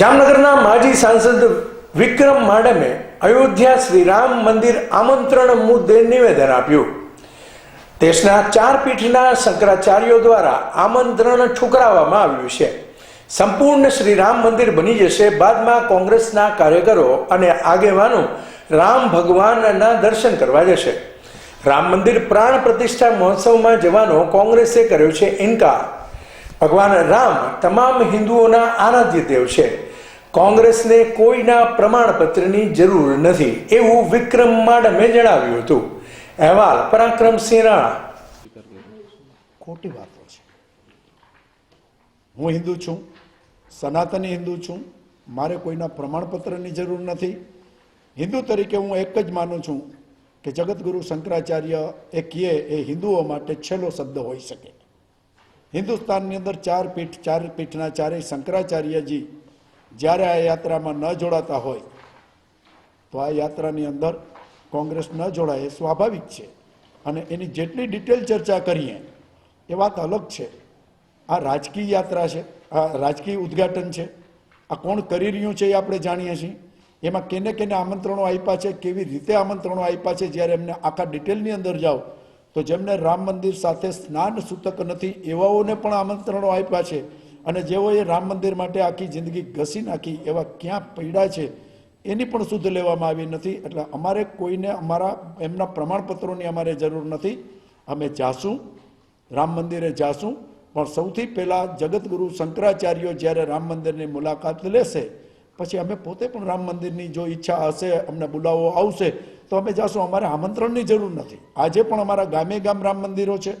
જામનગરના માજી સાંસદ વિક્રમ માડમે અયોધ્યા શ્રી રામ મંદિર આમંત્રણ મુદ્દે નિવેદન આપ્યું. દેશના ચાર પીઠના શંકરાચાર્યો દ્વારા આમંત્રણ ઠુકરાવવામાં આવ્યું છે. સંપૂર્ણ શ્રી રામ મંદિર બની જશે બાદમાં કોંગ્રેસના કાર્યકરો અને આગેવાનો રામ ભગવાનના દર્શન કરવા જશે. રામ મંદિર પ્રાણ પ્રતિષ્ઠા મહોત્સવમાં જવાનો કોંગ્રેસે કર્યો છે ઇનકાર. ભગવાન રામ તમામ હિન્દુઓના આરાધ્ય દેવ છે. કોંગ્રેસને કોઈના પ્રમાણપત્રની જરૂર નથી, એવું વિક્રમ માડમે જણાવ્યું હતું. અહેવાલ પરાક્રમસિંહ રાણા. ખોટી વાતો છે. હું હિન્દુ છું, સનાતની હિન્દુ છું, મારે કોઈના પ્રમાણપત્રની જરૂર નથી. હિન્દુ તરીકે હું એક જ માનું છું કે જગતગુરુ શંકરાચાર્ય એ કહે એ હિન્દુઓ માટે છેલ્લો શબ્દ હોઈ શકે. હિન્દુસ્તાનની અંદર ચાર પીઠ, ચાર પીઠના ચારેય શંકરાચાર્યજી જ્યારે આ યાત્રામાં ન જોડાતા હોય, તો આ યાત્રાની અંદર કોંગ્રેસ ન જોડાય એ સ્વાભાવિક છે. અને એની જેટલી ડિટેલ ચર્ચા કરીએ, એ વાત અલગ છે. આ રાજકીય યાત્રા છે, આ રાજકીય ઉદ્ઘાટન છે, આ કોણ કરી રહ્યું છે એ આપણે જાણીએ છીએ. એમાં કેને કેને આમંત્રણો આપ્યા છે, કેવી રીતે આમંત્રણો આપ્યા છે, જ્યારે એમને આખા ડિટેલની અંદર જાઓ, તો જેમને રામ મંદિર સાથે સ્નાન સૂતક નથી, એવાઓને પણ આમંત્રણો આપ્યા છે. અને જેઓએ રામ મંદિર માટે આખી જિંદગી ઘસી નાખી એવા ક્યાં પૈડા છે, એની પણ શુદ્ધ લેવામાં આવી નથી. એટલે અમારે કોઈને અમારા, એમના પ્રમાણપત્રોની અમારે જરૂર નથી. અમે જાશું રામ મંદિરે જાશું પણ સૌથી પહેલાં જગતગુરુ શંકરાચાર્યો જ્યારે રામ મંદિરની મુલાકાત લેશે, પછી અમે પોતે પણ રામ મંદિરની જો ઈચ્છા હશે, અમને બોલાવો આવશે, તો અમે જાશું. અમારે આમંત્રણની જરૂર નથી. આજે પણ અમારા ગામે ગામ રામ મંદિરો છે.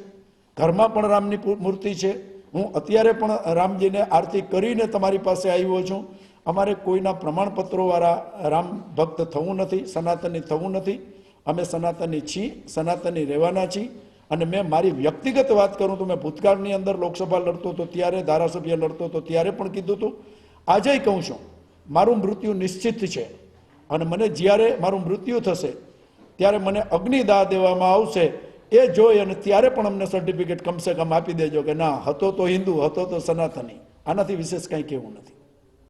ઘરમાં પણ રામની મૂર્તિ છે. હું અત્યારે પણ રામજીને આરતી કરીને તમારી પાસે આવ્યો છું. અમારે કોઈના પ્રમાણપત્રોવાળા રામ ભક્ત થવું નથી, સનાતની થવું નથી. અમે સનાતની છીએ સનાતની રહેવાના છીએ અને મેં મારી વ્યક્તિગત વાત કરું તો મેં ભૂતકાળની અંદર લોકસભા લડતો હતો, ત્યારે ધારાસભ્ય લડતો હતો, ત્યારે પણ કીધું હતું આજે કહું છું, મારું મૃત્યુ નિશ્ચિત છે. અને મને જ્યારે મારું મૃત્યુ થશે, ત્યારે મને અગ્નિદાહ દેવામાં આવશે. એ જોઈ અને ત્યારે પણ અમને સર્ટિફિકેટ કમસે કમ આપી દેજો કે ના, હતો તો હિન્દુ, હતો તો સનાતની. આનાથી વિશેષ કંઈ કહેવું નથી.